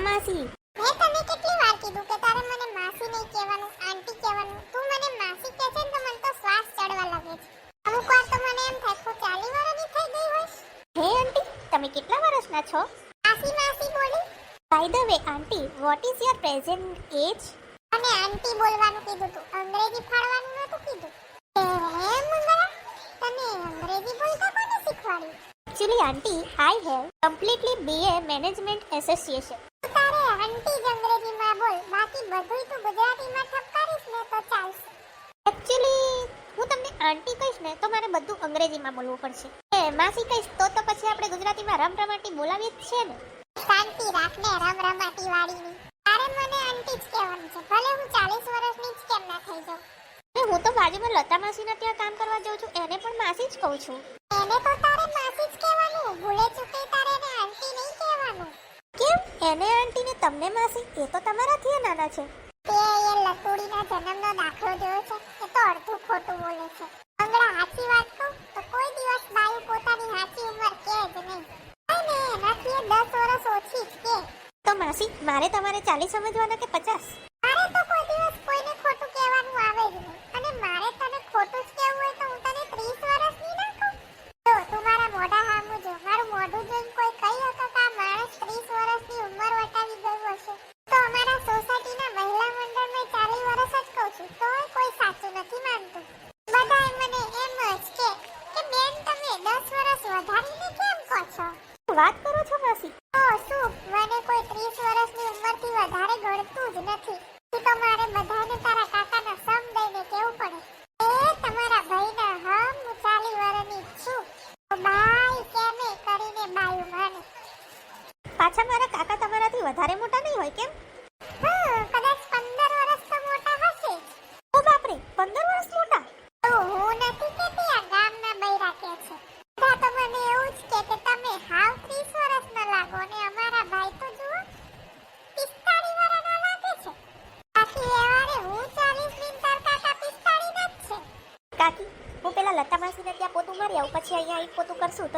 હા માસી? મેં તને કેટલી વાર કીધું કે તારે મને માસી નહીં કહેવાનું આંટી કહેવાનું. તું મને માસી કહે છે તો મને તો શ્વાસ ચડવા લાગે છે. અમુક વાર તો મને એમ થાય કે ચાલી વર્ષની થઈ ગઈ હોઈશ. હે આંટી તમે કેટલા વર્ષના છો? માસી માસી બોલી. By the way aunty what is your present age અને આંટી બોલવાનું કીધું તું. અંગ્રેજી ફાડવાનું નહોતું કીધું. એ હે મંગળા તને અંગ્રેજી બોલતા કોને શીખવાડ્યું? Aunty I have completely BA management association તું આંટી જ અંગ્રેજીમાં બોલ. બાકી બધું તું ગુજરાતીમાં ઠપકારીશ ને તો ચાલશે. એકચ્યુઅલી હું તમને આંટી કહીશ ને તો મારે બધું અંગ્રેજીમાં બોલવું પડશે. એ માસી કહીશ તો તો પછી આપણે ગુજરાતીમાં રમ રમાટી બોલાવીએ જ છે ને. શાંતિ રાખ ને રમ રમાટી વાળીની. તારે મને આંટી જ કહેવાનું છે. ભલે હું ચાલીસ વર્ષની જ કેમ ના થઈ જાઉં. અને હું તો બાજુમાં લતા માસીના ત્યાં કામ કરવા જાઉં છું. એને પણ માસી જ કહું છું. એને તો તારે માસી જ કહેવાનું. ભૂલે ચૂકે તારે એને આંટી નહીં કહેવાનું. કેમ? એને તમને માસી એ તો તમારાથી નાના છે. તે એ લતુડીના જન્મનો દાખલો જોયો છે એ તો અડધું ખોટું બોલે છે. અંગડા સાચી વાત કહું તો કોઈ દિવસ બાયુ પોતાની સાચી ઉંમર કે જ નહીં. અને એનાથી 10 વર્ષ ઓછી જ કે. તો માસી મારે તમારે 40 સમજવાના કે 50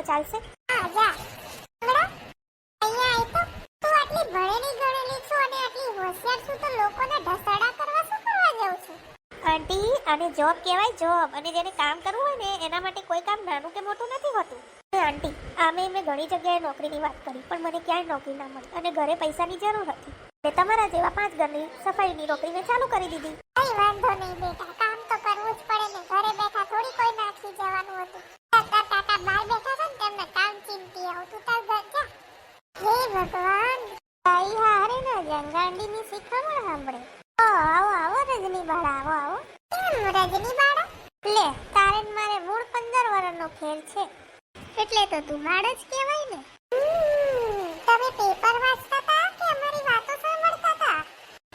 જાઉં છું આંટી અને જોબ કહેવાય જોબ અને જેને કામ કરવું હોય ને એના માટે કોઈ કામ નાનું કે મોટું નથી હોતું. આંટી આમે મેં ઘણી જગ્યાએ નોકરીની વાત કરી પણ મને ક્યાંય નોકરી ના મળી. અને ઘરે પૈસાની જરૂર હતી. મેં તમારા જેવા પાંચ ઘરની સફાઈની નોકરી મેં ચાલુ કરી દીધી. કઈ વાંધો નહીં બેટા કામ તો કરવું જ પડે ને. ઘરે બેઠા થોડી કોઈ નાખી જવાનું હતું. કાકા બહાર બેઠા છે ને તેમને કામ ચિંતી આવું તું તાર ઘર જા હે ભગવાન તાઈ હારે ને જંગાંડીની શીખમણ સાંભળે ઓ આવો આવો રજની બાળા આવો આવો કેમ રજની બાળા લે તારે મારે મૂળ પંદર વર્ષનો ખેલ છે એટલે તો તું બાળ જ કહેવાય ને તમે પેપર વાંચતા હતા કે અમારી વાતો સાંભળતા હતા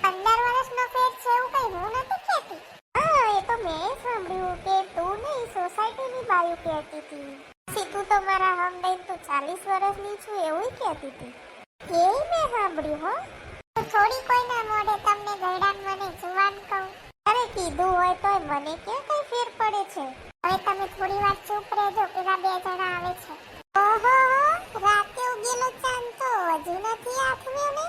પંદર વર્ષનો ફેર છે એવું કઈ હું નથી કહેતી હા એ તો મેં સાંભળ્યું કે તું નહીં સોસાયટીની બાયું કહેતી હતી. સીધું તો મારા હમદૈન તું ચાલીસ વર્ષની છું એવું કહેતી હતી. એ મેં સાંભળ્યું હો. તો થોડી કોઈના મોઢે તમને ગઈડાન મને જુવાન કહું. અરે કીધું હોય તોય મને કે કઈ ફેર પડે છે? હવે તમે થોડી વાર ચૂપ રહેજો, પેલા બે જણા આવે છે. ઓહો, રાતે ઉગેલો ચાંદ તો હજુ નથી આથમ્યો ને?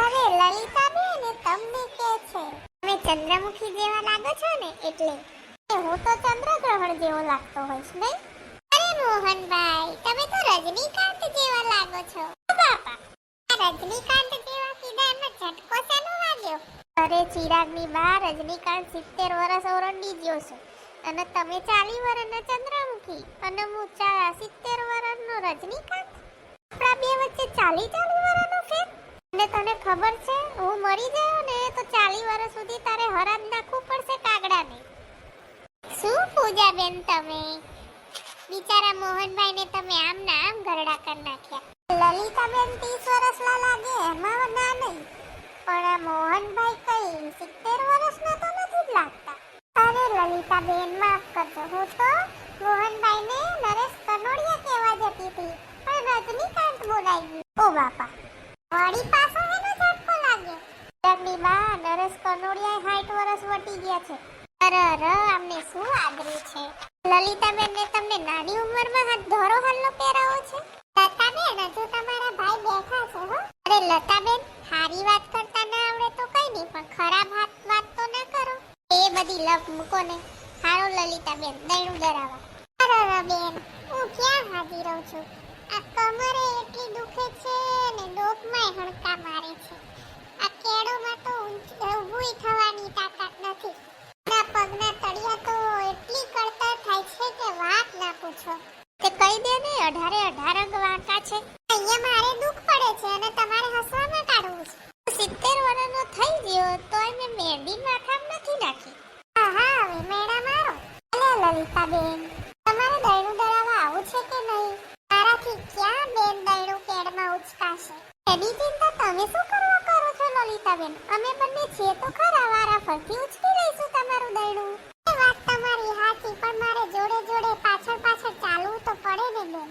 અરે લલિતા બેન તમને કે છે. તમે ચંદ્રમુખી જેવા લાગો છો ને, એટલે. હું તો ચંદ્રગ્રહણ જેવો લાગતો હોઈશ નહીં? અરે મોહનભાઈ, તમે તો રજનીકાંત જેવા લાગો છો. બાપા, આ રજનીકાંત જેવા કીધા એમાં ઝટકો શેનો વાગ્યો? અરે ચિરાગની બા, રજનીકાંત સિત્તેર વર્ષ ઓરંડી ગયો છે. અને તમે ચાલી વર્ષના ચંદ્રમુખી અને હું ચા સિત્તેર વર્ષનો રજનીકાંત? આપણા બે વચ્ચે ચાલી ચાલી વર્ષનો ફેર? અને તને ખબર છે, હું મરી જાઉં ને તો ચાલી વર્ષ સુધી તારે હરાજ નાખવું પડશે કાગડાને. શું પૂજા બેન તમે. બિચારા મોહનભાઈને તમે આમ ના આમ ગરડા કરી નાખ્યા. લલિતાબેન ત્રીસ વર્ષના લાગે, એમાં ના નહીં. પણ મોહનભાઈ કઈ સિત્તેર વર્ષના તો નથી લાગતા. અરે લલિતાબેન, માફ કરજો. હું તો મોહનભાઈને નરેશ કનોડિયા કહેવા જતી હતી, પણ રજનીકાંત બોલાઈ ગયું. ઓ બાપા. વળી પાછો એનો ઝટકો લાગ્યો ચિરાગની બા નરેશ કનોડિયા સાઠ વર્ષ વટી ગયા છે. અરે અરે આમને શું આદર્યું છે? લલિતાબેન ને તમને નાની ઉંમરમાં હાથ ધોરો હલ્લો પહેરાવો છે? લતાબેન, હજુ તમારા ભાઈ બેઠા લતાબેન સારી વાત કરતા ના આવડે તો કઈ નહીં, પણ ખરાબ હાથ વાત તો ના કરો. એ બધી લપ મૂકો ને. હારો લલિતાબેન, દૈણું ડરાવા. અરે બેન, હું ક્યાં હાજી રહું છું? આ કમરે એટલી દુખે છે ને ડોકમાં હણકા મારે છે આ કેળોમાં તો ઊંચ- ઊભુંય થવાની તાકાત નથી ના પગના તળિયા તો એટલી કળતર થાય છે કે વાત ના પૂછો તે કહી દે ને અઢારે અઢાર અંગ વાંકા છે. અહીંયા મારે દુખ પડે છે અને તમારે હસવામાં કાઢવું છે. સિત્તેર વર્ષનો થઈ ગયો તોય મેં મહેંદી માથામાં નથી નાખી. આહા, હવે મેળા મારો. અલે લલિતાબેન, તમારે દયણું દળાવવા આવું છે કે નહીં? મારાથી ક્યાં બેન દયણું કેડમાં ઉચકાશે? એની ચિંતા તમે શું કરવા કરો છો લલિતાબેન? અમે બંને છીએ તો ખરા, વારા ફરતી ઉચકી લઈશું તમારું દયણું. એ વાત તમારી હાચી, પણ મારે જોડે જોડે પાછળ પાછળ ચાલવું તો પડે ને બેન.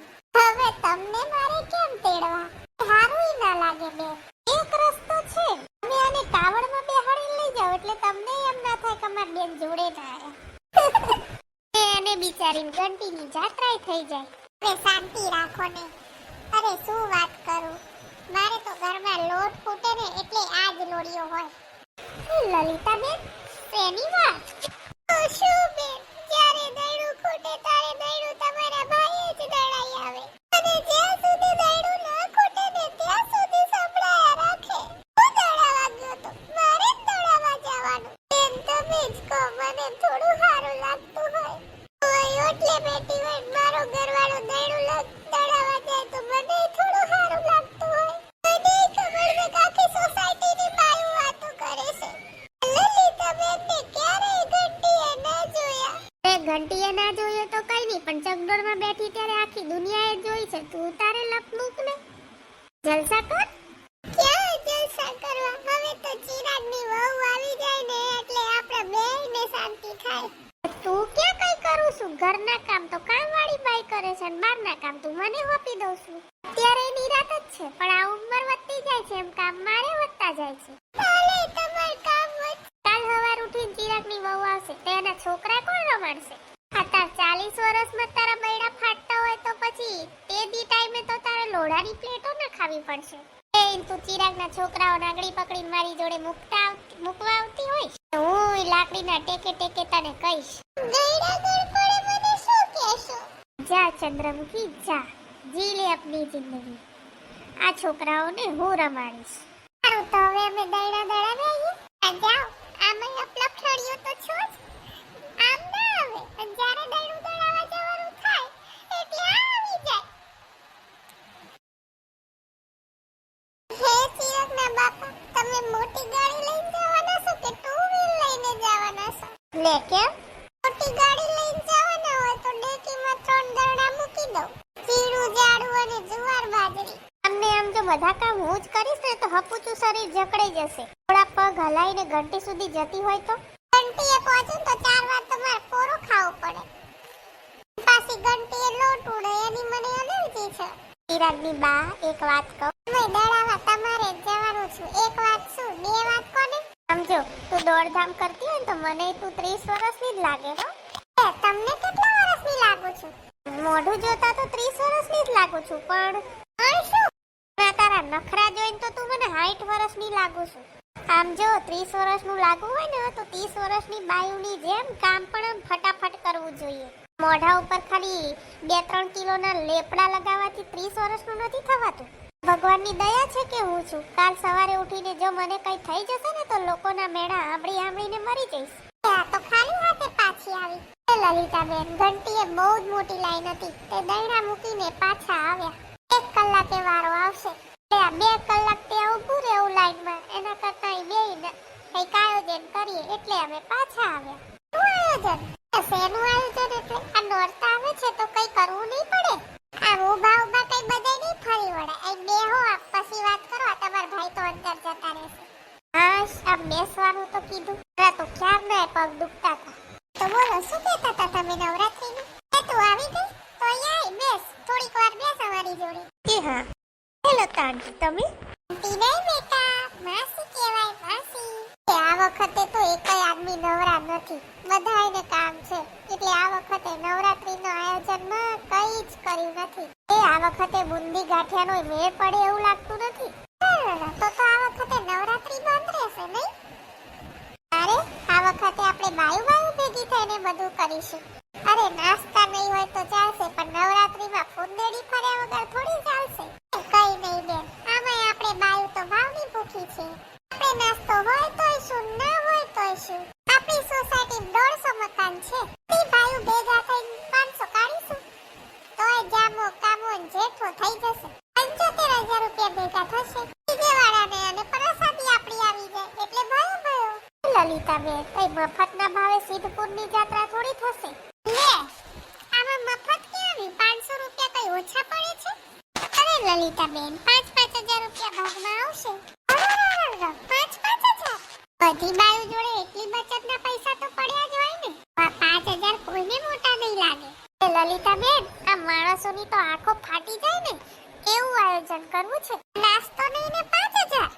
હવે તમને મારે કેમ તેડવા? સારું ના લાગે બેન એક રસ્તો છે. તમે આને કાવડમાં બેહાડી લઈ જાઓ, એટલે તમને એમ ના થાય કે અમાર બેન જોડે ના આયા એને બિચારીને ઘંટીની જાત્રાય થઈ જાય. અરે શાંતિ રાખો ને. અરે શું વાત કરું? મારે તો ઘરમાં લોટ ફૂટે ને એટલે આ જ લોડિયો હોય. લલિતાબેન, શેની વાત? શું બેન? ક્યારે દયડું ખૂટે ત્યારે દયડું તું ક્યાં કઈ કરું છું? ઘરના કામ તો કામવાળી બાઈ કરે છે અને બહારના કામ તું મને હોપી દઉં છું. અત્યારે એની રાત જ છે, પણ આ ઉંમર વધતી જાય છે, એમ કામ મારે વધતા જાય છે. કાલ સવાર ઉઠીને ચિરાગની વહુ આવશે તેના છોકરા કોણ રમાડશે? આ ચાલીસ વર્ષમાં તારા બૈડા ફાટતા હોય તો પછી તે દી ટાઈમે તો તારે લોઢાની પ્લેટો ન ખાવી પડશે. એ તું ચિરાગના છોકરાઓ નાગડી પકડીને મારી જોડે મૂકતા મૂકવા આવતી હોય હું લાકડીના ટેકે ટેકે તને કહીશ. જા ચંદ્રમુખી, જા. જી લે અપની જિંદગી. આ છોકરાઓને હું રમાડીશ. સારું, તો હવે અમે દૈડા આવીએ આ જાઓ, આમાં અપલપઠડીઓ તો છો જ. આમ ના આવે અને જ્યારે દૈડું દળાવા જવાનું થાય, એટલે આ આવી જાય. હે ચિરાગના બાપા, તમે મોટી ગાડી લઈને લે મોટી ગાડી લઈને જવાના હોય તો ડેકીમાં ત્રણ દરડા મૂકી દઉં. ચીડું જાડું અને જુવાર બાજરી. અમને આમ જો બધા કામ હું જ કરીશ ને તો હપુચું શરીર જકડાઈ જશે. થોડા પગ હલાઈને ઘંટી સુધી જતી હોય તો? ઘંટીએ પહોંચું તો ચાર વાર તમારે કોરો ખાવો પડે. પાછી ઘંટીએ લોટ ઉડે, એની મને એલર્જી છે. ચિરાગની બા, એક વાત કહું. મેં દડાવા તમારે જવાનું છું. એક વાત શું? બે વાત કોને? સમજો તું દોડધામ કરતી હોય તો મને તું ત્રીસ વર્ષની જ લાગે હો. તમને કેટલા વર્ષની લાગુ છું? મોઢું જોતા તો ત્રીસ વર્ષની જ લાગુ છું, પણ શું? તારા નખરા જોઈને તો તું મને હાઈઠ વર્ષની લાગુ છું. આમ જો, ત્રીસ વર્ષનું લાગુ હોય ને, તો ત્રીસ વર્ષની બાયુની જેમ કામ પણ ફટાફટ કરવું જોઈએ. મોઢા ઉપર ખાલી બે ત્રણ કિલોના લેપડા લગાવવાથી ત્રીસ વર્ષનું નથી થવાતું? ભગવાનની દયા છે કે હું છું? કાલ સવારે ઉઠીને જો મને કઈ થઈ જશે ને તો લોકોના મેળા આંબળી આંબળીને મરી જઈશ. આ તો ખાલી હાથે પાછી આવી. એ લલિતાબેન, ઘંટીએ બહુ જ મોટી લાઈન હતી. તે દૈણા મૂકીને પાછા આવ્યા. એક કલાકે વારો આવશે. બે કલાક ત્યાં ઊભું રહેવું લાઈનમાં. એના કરતા બેહીને કંઈક આયોજન કરીએ એટલે અમે પાછા આવ્યા. શું આયોજન? શેનું આયોજન એટલે? આ નોરતા આવે છે તો કંઈ કરવું નહીં પડે? આ ઊભા ઊભા કંઈ ની ફરી વળે. અહીં બેહો પછી વાત કરો તમાર ભાઈ તો અંદર જતા રહેશે. હાશ આ બેસવાનું તો કીધું. હા તો ક્યાં ના પગ દુખતા હતા. તો બોલો શું કહેતા હતા તમે નવરાત્રીનું? એ તું આવી ગઈ? તો અહીંયા બેસ. થોડીક વાર બેસ અમારી જોડે. એ હા. હેલો તાંજી તમે? આંટી નહીં બેટા માસી કહેવાય માસી. આ વખતે તો એકય આદમી નવરા નથી. બધાયને કામ છે. એટલે આ વખતે નવરાત્રીનું આયોજનમાં કંઈ જ કર્યું નથી. આ વખતે બુંદી ગાંઠિયાનો મેળ પડે એવું લાગતું નથી. તો તો આ વખતે નવરાત્રી બંધ રહેશે નહીં? અરે, આ વખતે આપણે બાયુ બાયુ ભેગી થઈને બધું કરીશું. અરે, નાસ્તા નહીં હોય તો ચાલશે, પણ નવરાત્રીમાં ફૂંદેડી ફર્યા વગર થોડી ચાલશે. કઈ નહીં બેન આમાં આપણે બાયુ તો ભાવની ભૂખી છે. આપણે નાસ્તો હોય તોય શું, ના હોય તોય શું? આપણી સોસાયટી દોઢસો મકાન છે. તી બાયુ ભેગા થઈને પાંચસો ઓછા પડે છે? અરે લલિતાબેન, પાંચ પાંચ હજાર રૂપિયા ભાગમાં આવશે. પાંચ પાંચ બધી બાયુ જોડે એટલી બચતના પૈસા તો પડ્યા જ હોય ને આ પાંચ હજાર કોઈને મોટા નહીં લાગે બેન આ માણસોની તો આંખો ફાટી જાય ને એવું આયોજન કરવું છે નાસ્તો નહીં ને પાંચ હજાર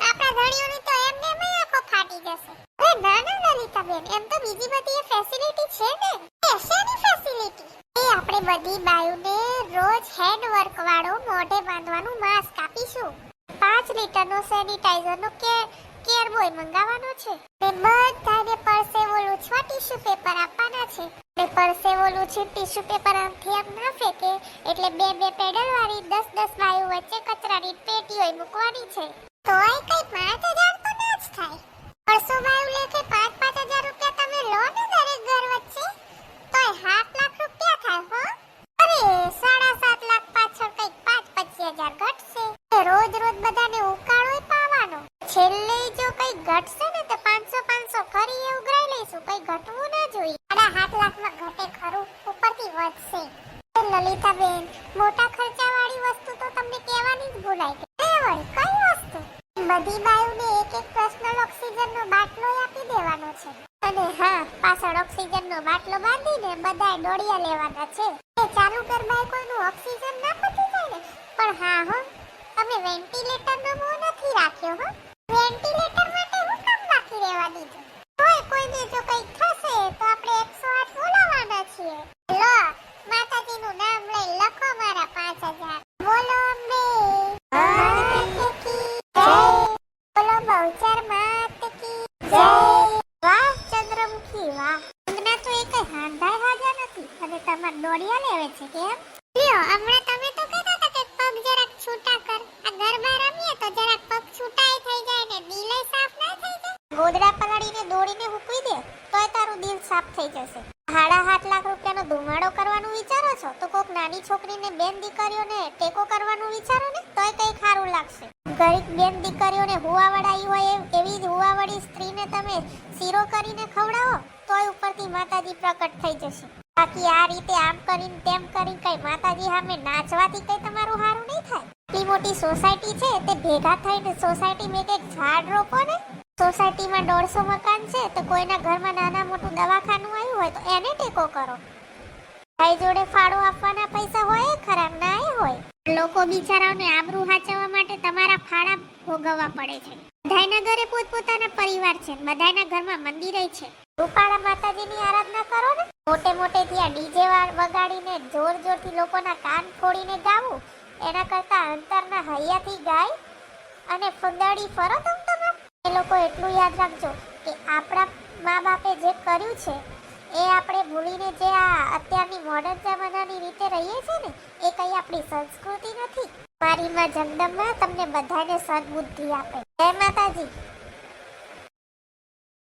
આપણા ધણીઓની તો એમને એમ આંખો ફાટી જશે અરે ના ના લલિતાબેન એમ તો બીજી બધી એ ફેસિલિટી છે ને એ શેની ફેસિલિટી એ આપણે બધી બાયુને રોજ હેન્ડ વર્ક વાળો મોઢે બાંધવાનું માસ્ક આપીશું પાંચ લીટરનો સેનિટાઈઝરનો કે કેર બોય મંગાવવાનો છે ને બધાને પરસેવો લૂછવા ટીશ્યુ પેપર આપવાના છે ને પરસેવો લૂછી ટીશ્યુ પેપર આમથી આમ ના ફેંકે એટલે બે બે પેડલ વાળી દસ દસ વાયુ વચ્ચે કચરાની પેટીઓ મૂકવાની છે. તોય કઈ પાંચ હજાર તો ના જ થાય. પરસો વાયુ લેખે પાંચ પાંચ હજાર રૂપિયા તમે લો ને દરેક ઘર વચ્ચે તોય સાત લાખ રૂપિયા થાય હો અરે સાડા સાત લાખ પાછળ કંઈક પાંચ પચીસ હજાર ઘટશે એ રોજ રોજ બધાને ઉકાળો પાવાનો છેલ્લે જો કઈ ઘટશે ને તો પાંચસો પાંચસો ફરી એ ઉઘરાઈ લઈશું કઈ ઘટવું ના જોઈએ સાડા સાત લાખમાં ઘટે ખરું ઉપરથી વધશે એ લલિતાબેન, મોટા ખર્ચા વાળી વસ્તુ તો તમને કહેવાની જ ભૂલાઈ ગઈ કઈ વસ્તુ? બધી બાયુને એક એક પર્સનલ ઓક્સિજનનો બાટલો આપી દેવાનો છે. અને હા, પાછળ ઓક્સિજનનો બાટલો બાંધીને બધા દોડિયા લેવાના છે. ગોદડા પલાળીને દોડીને હૂકવી દે, તોય તારું દિલ સાફ થઈ જશે. સાડા આઠ લાખ રૂપિયાનો ધુમાડો કરવાનું વિચારો છો? તો કોક નાની છોકરીને બેન દીકરીઓને ટેકો કરવાનું વિચારો ને? તોય કઈ ખારું લાગશે. ગરીબ બેન દીકરીઓને હુવાવડાઈ હોય એવ- જ હુવાવડી સ્ત્રીને તમે શીરો કરીને ખવડાવો, તોય ઉપરથી માતાજી પ્રકટ થઈ જશે. બાકી આ રીતે આમ કરીને તેમ કરીને કઈ માતાજી સામે નાચવાથી કઈ તમારું હારું નહીં થાય? એટલી મોટી સોસાયટી છે, તે ભેગા થઈને સોસાયટીમાં મેં એક ઝાડ રોપો ને? સોસાયટીમાં દોઢસો મકાન છે, તો કોઈના ઘરમાં નાના મોટું દવાખાનું આવ્યું હોય તો એને ટેકો કરો. ભાઈ જોડે ફાળો આપવાના પૈસા હોય ખરા ના હોય. લોકો બિચારાઓને આબરૂ હાચવવા માટે તમારા ફાળા ભોગવવા પડે છે. બધાના ઘરે પોતપોતાના પરિવાર છે બધાના ઘરમાં મંદિરે છે. રૂપાળા માતાજીની આરાધના કરો ને. મોટે મોટે ત્યાં ડીજે વગાડીને જોર જોરથી લોકોના કાન ફોડીને ગાવું. એના કરતા અંતરના હૈયાથી ગાય અને ફંદાડી ફરો તમ લોકો એટલું યાદ રાખજો કે આપણા મા બાપે જે કર્યું છે, એ આપણે ભૂલીને જે આ અત્યારની મોડર્ન જમાનાની રીતે રહીએ છીએ ને, એ કઈ આપણી સંસ્કૃતિ નથી. મારી માં જગદંબા તમને બધાને સદબુદ્ધિ આપે. જય માતાજી.